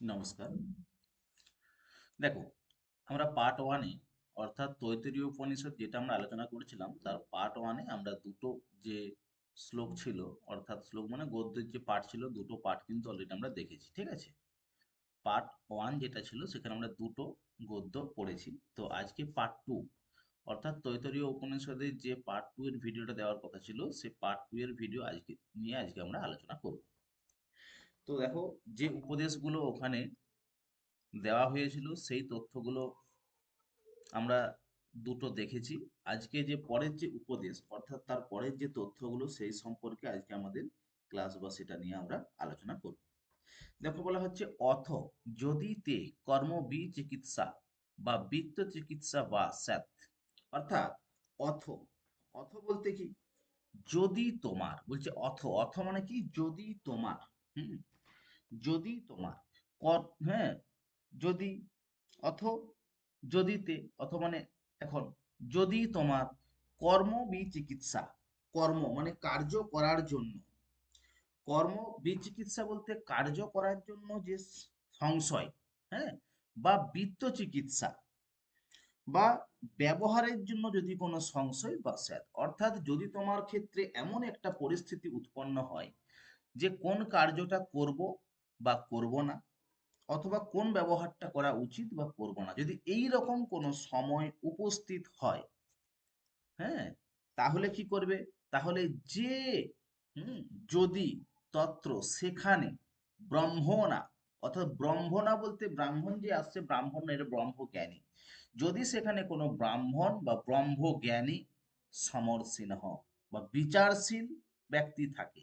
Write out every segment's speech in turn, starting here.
নমস্কার। দেখো, আমরা পার্ট ওয়ানে অর্থাৎ তৈতরীয় উপনিষদ যেটা আমরা আলোচনা করেছিলাম, তার পার্ট ওয়ানে আমরা দুটো যে শ্লোক ছিল, অর্থাৎ শ্লোক মানে গদ্যের যে পার্ট ছিল, দুটো পার্ট কিন্তু অলরেডি আমরা দেখেছি, ঠিক আছে? পার্ট ওয়ান যেটা ছিল, সেখানে আমরা দুটো গদ্য পড়েছি। তো আজকে পার্ট টু অর্থাৎ তৈতরীয় উপনিষদের যে পার্ট টু এর ভিডিওটা দেওয়ার কথা ছিল সেই পার্ট টু এর ভিডিও আজকে, নিয়ে আজকে আমরা আলোচনা করব। তো দেখো, যে উপদেশগুলো ওখানে দেওয়া হয়েছিল, সেই তথ্যগুলো আমরা দুটো দেখেছি। আজকে যে পরের যে উপদেশ, অর্থাৎ তার পরের যে তথ্যগুলো, সেই সম্পর্কে আজকে আমাদের ক্লাস বা সেটা নিয়ে আমরা আলোচনা করব। দেখো, বলা হচ্ছে, অথ যদি তে কর্ম বি চিকিৎসা বা বৃত্ত চিকিৎসা বা স্যাত অর্থাৎ, অথ। অথ বলতে কি? যদি তোমার, বলছে অথ। অথ মানে কি? যদি তোমার। হুম? যদি তোমার কর- হ্যাঁ যদি, অথ, যদিতে, অথ মানে এখন, যদি তোমার কর্ম বিচিকিৎসা, কর্ম মানে কার্য করার জন্য, কর্ম বিচিকিৎসা বলতে কার্য করার জন্য যে সংশয় হ্যাঁ বা বৃত্ত চিকিৎসা, বা ব্যবহারের জন্য যদি কোনো সংশয় বা স্যাদ অর্থাৎ যদি তোমার ক্ষেত্রে এমন একটা পরিস্থিতি উৎপন্ন হয় যে কোন কার্যটা করব বা করব না অথবা কোন ব্যবহারটা করা উচিত বা করব না। যদি এই রকম কোনো সময় উপস্থিত হয় হ্যাঁ তাহলে কি করবে? তাহলে যে যদি তত্র সেখানে ব্রহ্মণা অর্থাৎ ব্রহ্মণা বলতে ব্রাহ্মণ যে আসছে, ব্রাহ্মণ এর ব্রহ্মজ্ঞানী। যদি সেখানে কোনো ব্রাহ্মণ বা ব্রহ্মজ্ঞানী সমরসীন বা বিচারশীল ব্যক্তি থাকে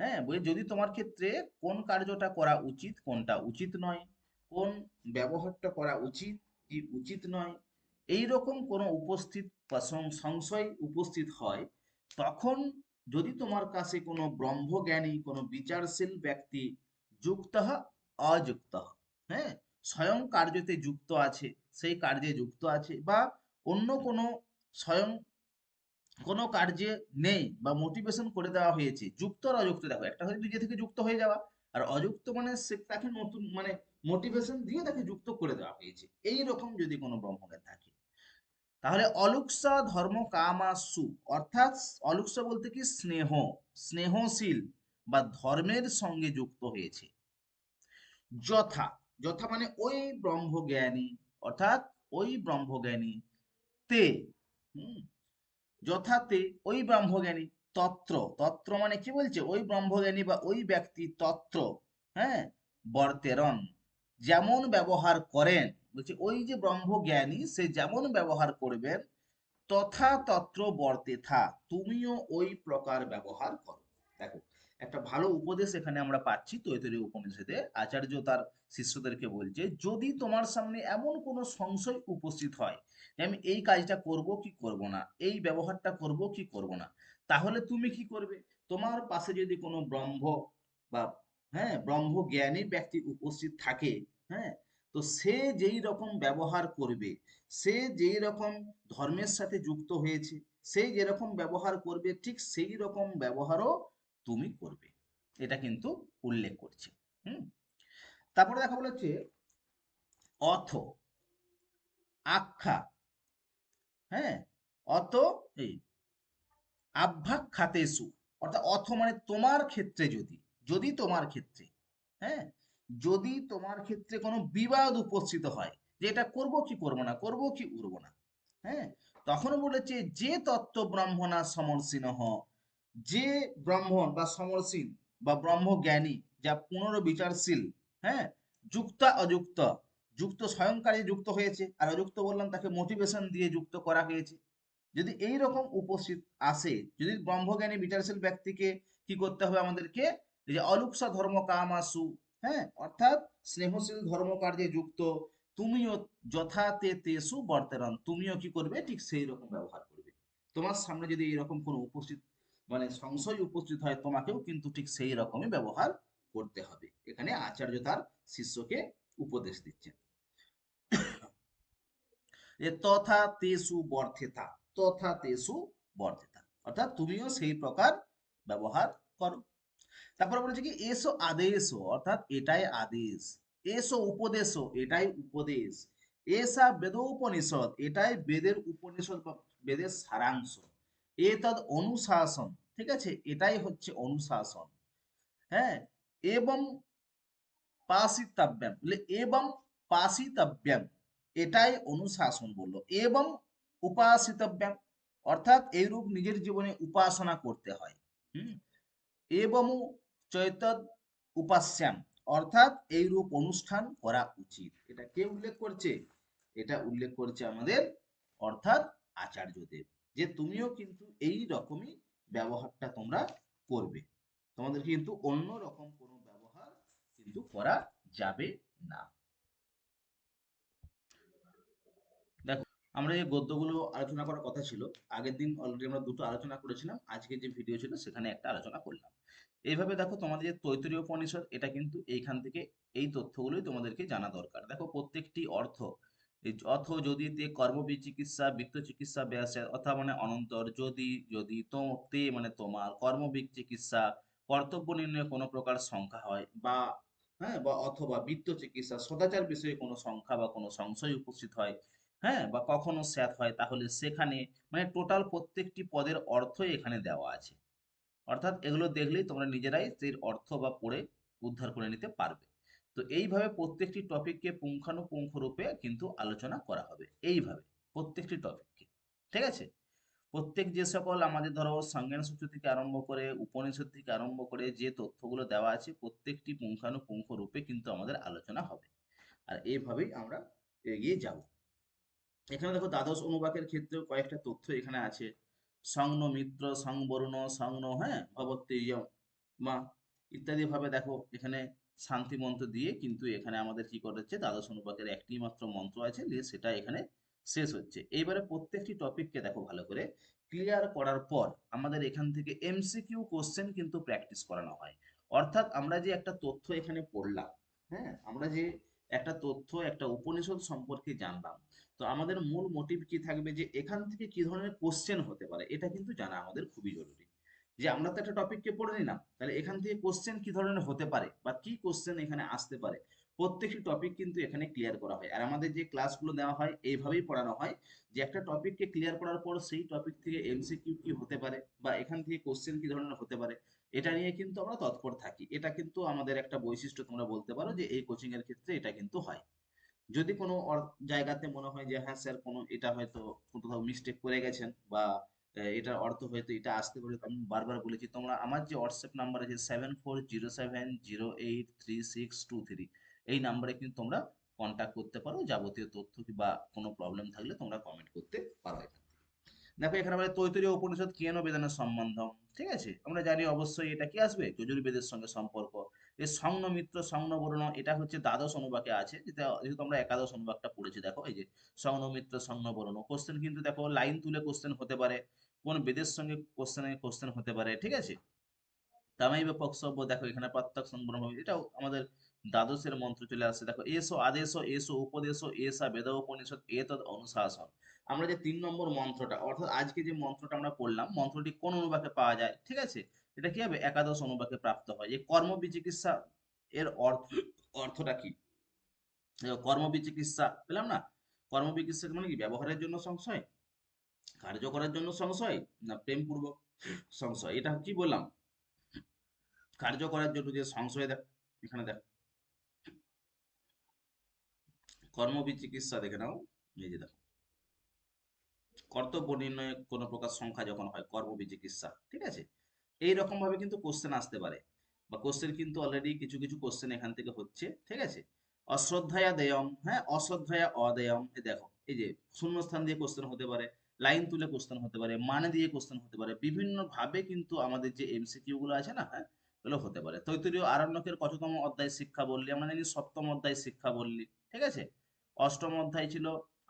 হ্যাঁ বই যদি তোমার ক্ষেত্রে কোন কার্যটা করা উচিত, কোনটা উচিত নয়, কোন ব্যবহারটা করা উচিত, কি উচিত নয় এই রকম কোনো উপস্থিত বা সংশয় উপস্থিত হয়, তখন যদি তোমার কাছে কোনো ব্রহ্মজ্ঞানী, কোনো বিচারশীল ব্যক্তি যুক্ত অযুক্ত হ্যাঁ স্বয়ং কার্যতে যুক্ত আছে, সেই কার্যে যুক্ত আছে বা অন্য কোনো স্বয়ং কোনো কার্যে নেই বা মোটিভেশন করে দেওয়া হয়েছে, যুক্ত আর অযুক্ত। দেখো, একটা হয়তো নিজে থেকে যুক্ত হয়ে যাওয়া। আর অযুক্ত মানে সে তাকে নতুন মানে মোটিভেশন দিয়ে তাকে যুক্ত করে দেওয়া হয়েছে। এই রকম যদি কোনো ব্রহ্মজ্ঞান থাকে। তাহলে অলুৎসা ধর্ম কামাসু, অর্থাৎ অলুৎসা বলতে কি? স্নেহ, স্নেহশীল বা ধর্মের সঙ্গে যুক্ত হয়েছে। যথা যথা মানে ওই ব্রহ্মজ্ঞানী, অর্থাৎ ওই ব্রহ্মজ্ঞানী তে হুম যথাতে ওই ব্রহ্মজ্ঞানী তত্র তত্র মানে কি বলছে? ওই ব্রহ্মজ্ঞানী বা ওই ব্যক্তি তত্র হ্যাঁ? বর্তেরন। যেমন ব্যবহার করেন, বলছে ওই যে ব্রহ্মজ্ঞানী, সে যেমন ব্যবহার করবেন তথা তত্র বর্তেথা তুমিও ওই প্রকার ব্যবহার করো। দেখো একটা ভালো উপদেশ এখানে আমরা পাচ্ছি তৈতরী উপনিষদে। আচার্য তার শিষ্যদেরকে বলছে, যদি তোমার সামনে এমন কোনো সংশয় উপস্থিত হয় যে আমি এই কাজটা করব কি করব না, এই ব্যবহারটা করব কি করব না, তাহলে তুমি কি করবে? তোমার পাশে যদি কোনো ব্রহ্ম বা হ্যাঁ ব্রহ্মজ্ঞানী ব্যক্তি উপস্থিত থাকে হ্যাঁ তো সে যেই রকম ব্যবহার করবে, সে যেই রকম ধর্মের সাথে যুক্ত হয়েছে, সে যেরকম ব্যবহার করবে, ঠিক সেই রকম ব্যবহারও তুমি করবে। এটা কিন্তু উল্লেখ করছে। হুম? তারপরে দেখা বলেছে অথ, আখ্যা। হ্যাঁ? অত এই আভ্যাখ্যাতেসু অর্থাৎ অথ মানে তোমার ক্ষেত্রে যদি যদি তোমার ক্ষেত্রে। হ্যাঁ? যদি তোমার ক্ষেত্রে কোনো বিবাদ উপস্থিত হয়, যে এটা করব কি করব না, করব কি করব না। হ্যাঁ? তখন বলেছে যে তত্ত্ব ব্রাহ্মণা সমর্ষীন যে ব্রাহ্মণ বা সমরসীন বা ব্রহ্মজ্ঞানী যা পুনর্বিচারশীল হ্যাঁ যুক্ত অযুক্ত, যুক্ত স্বয়ংকারী যুক্ত হয়েছে, আর অযুক্ত বললাম তাকে মোটিভেশন দিয়ে যুক্ত করা হয়েছে। যদি এই রকম উপস্থিত আসে, যদি ব্রহ্মজ্ঞানী বিচারশীল ব্যক্তিকে কি করতে হবে আমাদেরকে? যে অলুপসা ধর্ম কামাসু হ্যাঁ অর্থাৎ স্নেহশীল ধর্ম কার্যে যুক্ত, তুমিও যথাতে তেসু বর্তেরন, তুমিও কি করবে? ঠিক সেই রকম ব্যবহার করবে। তোমার সামনে যদি এইরকম কোনো উপস্থিত মানে সংশয় উপস্থিত হয় তোমাকেও কিন্তু ঠিক সেই রকমই ব্যবহার করতে হবে। এখানে আচার্য তার শিষ্যকে উপদেশ দিচ্ছেন। তথা তেসু বর্ধেতা, তথা তেসু বর্ধেতা। অর্থাৎ তুমিও সেই প্রকার ব্যবহার করো। তারপর বলেছে কি, এসো আদেশ, অর্থাৎ এটাই আদেশ। এসো উপদেশ, এটাই উপদেশ। এসা বেদোপনিষদ, এটাই বেদের উপনিষদ বা বেদের সারাংশ। এতদ অনুশাসন, ঠিক আছে? এটাই হচ্ছে অনুশাসন। হ্যাঁ? এবং পাশিতব্যাম এবং পাশিতব্যাম, এটাই অনুশাসন বলল। এবং উপাসিতব্যাম, অর্থাৎ এইরূপ নিজের জীবনে উপাসনা করতে হয়। হুম? এবং চৈতদ উপাস্যাম, অর্থাৎ এইরূপ অনুষ্ঠান করা উচিত। এটা কে উল্লেখ করছে? এটা উল্লেখ করছে আমাদের অর্থাৎ আচার্যদেব। যে তুমিও কিন্তু এই রকমই ব্যবহারটা তোমরা করবে। তোমাদের কিন্তু অন্য রকম কোনো ব্যবহার কিন্তু করা যাবে না। দেখো, আমরা যে গদ্যগুলো আলোচনা করার কথা ছিল, আগের দিন অলরেডি আমরা দুটো আলোচনা করেছিলাম, আজকে যে ভিডিও ছিল সেখানে একটা আলোচনা করলাম। এইভাবে দেখো তোমাদের যে তৈতরীয় উপনিষদ, এটা কিন্তু এইখান থেকে এই তথ্যগুলোই তোমাদেরকে জানা দরকার। দেখো, প্রত্যেকটি অর্থ অথ যদি তে কর্মবি চিকিৎসা, বৃত্ত চিকিৎসা ব্যাস অথা মানে অনন্তর যদি যদি তো মানে তোমার কর্মবিক চিকিৎসা, কর্তব্য নির্ণয়ে কোনো প্রকার সংখ্যা হয় বা হ্যাঁ বা অথবা বৃত্ত চিকিৎসা, সদাচার বিষয়ে কোনো সংখ্যা বা কোনো সংশয় উপস্থিত হয় হ্যাঁ বা কখনো স্যাত হয়, তাহলে সেখানে মানে টোটাল প্রত্যেকটি পদের অর্থই এখানে দেওয়া আছে। অর্থাৎ এগুলো দেখলেই তোমরা নিজেরাই সেই অর্থ বা পড়ে উদ্ধার করে নিতে পারবে। তো এইভাবে প্রত্যেকটি টপিককে পুঙ্খানুপুঙ্খ রূপে কিন্তু আলোচনা করা হবে। এইভাবে প্রত্যেকটি টপিককে ঠিক আছে? প্রত্যেক যে সকল আমাদের ধরো সংজ্ঞান সূত্র থেকে আরম্ভ করে, উপনিষদ থেকে আরম্ভ করে যে তথ্যগুলো দেওয়া আছে, প্রত্যেকটি পুঙ্খানুপুঙ্খ রূপে কিন্তু আমাদের আলোচনা হবে। আর এইভাবেই আমরা এগিয়ে যাব। এখানে দেখো দ্বাদশ অনুবাকের ক্ষেত্রেও কয়েকটা তথ্য এখানে আছে। সংন মিত্র, সংবর্ণ সংন হ্যাঁ? ভবত্তেয় মা ইত্যাদি ভাবে দেখো এখানে শান্তি মন্ত্র দিয়ে কিন্তু এখানে আমাদের কি করেছে দ্বাদশ অনুপাতের একটি মাত্র মন্ত্র আছে, দিয়ে সেটা এখানে শেষ হচ্ছে। এইবারে প্রত্যেকটি টপিককে দেখো ভালো করে। ক্লিয়ার করার পর আমাদের এখান থেকে এমসিকিউ কোশ্চেন কিন্তু প্র্যাকটিস করানো হয়। অর্থাৎ আমরা যে একটা তথ্য এখানে পড়লাম হ্যাঁ আমরা যে একটা তথ্য, একটা উপনিষদ সম্পর্কে জানলাম, তো আমাদের মূল মোটিভ কি থাকবে যে এখান থেকে কি ধরনের কোশ্চেন হতে পারে, এটা কিন্তু জানা আমাদের খুবই জরুরি। যে আমরা তো একটা টপিককে পড়ে নিলাম, তাহলে এখান থেকে কোশ্চেন কি ধরনের হতে পারে বা কি কোশ্চেন এখানে আসতে পারে? প্রত্যেকটি টপিক কিন্তু এখানে ক্লিয়ার করা হয়। আর আমাদের যে ক্লাসগুলো দেওয়া হয়, এইভাবেই পড়ানো হয় যে একটা টপিককে ক্লিয়ার করার পর সেই টপিক থেকে এমসিকিউ কি হতে পারে বা এখান থেকে কোশ্চেন কি ধরনের হতে পারে, এটা নিয়ে কিন্তু আমরা তৎপর থাকি। এটা কিন্তু আমাদের একটা বৈশিষ্ট্য তোমরা বলতে পারো যে এই কোচিং এর ক্ষেত্রে এটা কিন্তু হয়। যদি কোনো জায়গাতে মনে হয় যে হ্যাঁ স্যার কোনো এটা হয়তো কোথাও মিস্টেক করে গেছেন বা এটার অর্থ হয়তো এটা আসতে পারে, আমি বারবার বলেছি, তোমরা আমার যে হোয়াটসঅ্যাপ নাম্বার আছে seven four zero seven zero eight three six two three এই নাম্বারে কিন্তু তোমরা কন্ট্যাক্ট করতে পারো, যাবতীয় তথ্য বা কোনো প্রবলেম থাকলে তোমরা কমেন্ট করতে পারো এখান দেখো, এখানে বলে তৈতরীয় উপনিষদ কেন বেদানের সম্বন্ধম? ঠিক আছে? আমরা জানি অবশ্যই এটা কি আসবে? যজুর্বেদের সঙ্গে সম্পর্ক। এই সংন মিত্র সংন বর্ণ, এটা হচ্ছে দ্বাদশ অনুবাকে আছে, যেটা যেহেতু আমরা একাদশ অনুবাকটা পড়েছি, দেখো, এই যে সংন মিত্র সংন বর্ণ কোশ্চেন কিন্তু দেখো লাইন তুলে কোশ্চেন হতে পারে, কোন বেদের সঙ্গে কোশ্চেনে কোশ্চেন হতে পারে, ঠিক আছে? তামাইবে পক্ষব্য দেখো, এখানে প্রত্যক্ষ সংবরণ হবে, এটাও আমাদের দ্বাদশের মন্ত্র চলে আসছে, দেখো, এসো, আদেশ, এসো, উপদেশ, এসা বেদ উপনিষদ এতদ অনুশাসন। আমরা যে তিন নম্বর মন্ত্রটা, অর্থাৎ আজকে যে মন্ত্রটা আমরা পড়লাম, মন্ত্রটি কোন অনুবাকে পাওয়া যায়, ঠিক আছে? এটা কি হবে? একাদশ অনুবাকে প্রাপ্ত হয়। এই কর্ম বিচিকিৎসা এর অর্থ অর্থটা কি? দেখো, কর্ম বিচিকিৎসা পেলাম না? কর্ম বিচিকিৎসা মানে কি? ব্যবহারের জন্য সংশয়? কার্য করার জন্য সংশয়? না প্রেমপূর্বক সংশয়? এটা কি বললাম? কার্য করার জন্য যে সংশয় দেখ এখানে দেখ। কর্মবিচিকিৎসা দেখে নাও। এই দেখো। কর্তব্য নির্ণয়ে কোনো প্রকার সংখ্যা যখন হয় কর্ম বিচিকিৎসা ঠিক আছে? এই রকম ভাবে কিন্তু কোশ্চেন আসতে পারে। বা কোশ্চেন কিন্তু অলরেডি কিছু কিছু কোশ্চেন এখান থেকে হচ্ছে, ঠিক আছে? অশ্রদ্ধায়া দেয়ম হ্যাঁ? অশ্রদ্ধায়া অদেয়ম দেখো, এই যে শূন্যস্থান দিয়ে কোশ্চেন হতে পারে লাইন তুলে কোশ্চেন হতে পারে মানে দিয়ে কোশ্চেন হতে পারে বিভিন্ন ভাবে কিন্তু আমাদের যে এমসিকিউ গুলো আছে না হ্যাঁ? এগুলো হতে পারে। তৈতরীয় আরণ্যকের কততম অধ্যায় শিক্ষা বললি, আমরা জানি সপ্তম অধ্যায় শিক্ষা বললি, ঠিক আছে? অষ্টম অধ্যায় ছিল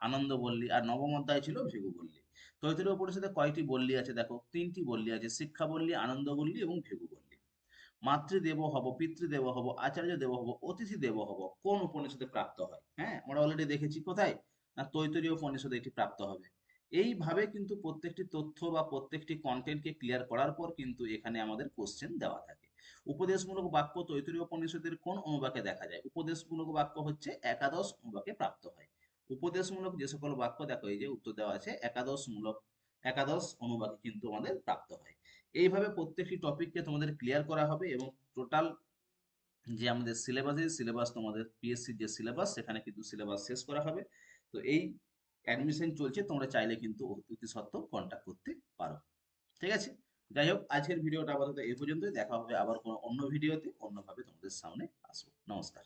আনন্দ বললি, আর নবম অধ্যায় ছিল ভৃগু বললি। তৈতরীয় পরিষদে কয়টি বললি আছে দেখো? তিনটি বললি আছে, শিক্ষা বললি, আনন্দ বললি এবং ভৃগু বললি। মাতৃদেব হব, পিতৃদেব হব, আচার্য দেব হব, অতিথি দেব হব, কোন উপনিষদে প্রাপ্ত হয়? হ্যাঁ আমরা অলরেডি দেখেছি কোথায়? না, তৈতরীয় উপনিষদে এটি প্রাপ্ত হবে। এইভাবে কিন্তু প্রত্যেকটি তথ্য বা প্রত্যেকটি কন্টেন্টকে ক্লিয়ার করার পর কিন্তু এখানে আমাদের কোশ্চেন দেওয়া থাকে। উপদেশমূলক বাক্য তৈতরীয় উপনিষদের কোন অনুবাকে দেখা যায়? উপদেশমূলক বাক্য হচ্ছে একাদশ অনুবাকে প্রাপ্ত হয়। উপদেশমূলক যে সকল বাক্য দেখো, এই যে উত্তর দেওয়া আছে একাদশ মূলক একাদশ অনুবাকে কিন্তু আমাদের প্রাপ্ত হয়। এইভাবে প্রত্যেকটি টপিককে তোমাদের ক্লিয়ার করা হবে এবং টোটাল যে আমাদের সিলেবাসে সিলেবাস তোমাদের পিএসসির যে সিলেবাস সেখানে কিন্তু সিলেবাস শেষ করা হবে। তো এই অ্যাডমিশন চলছে, তোমরা চাইলে কিন্তু অতি সত্ত্বেও কন্ট্যাক্ট করতে পারো। ঠিক আছে? যাই হোক, আজকের ভিডিওটা আপাতত এই পর্যন্তই। দেখা হবে আবার কোনো অন্য ভিডিওতে অন্যভাবে তোমাদের সামনে আসব। নমস্কার।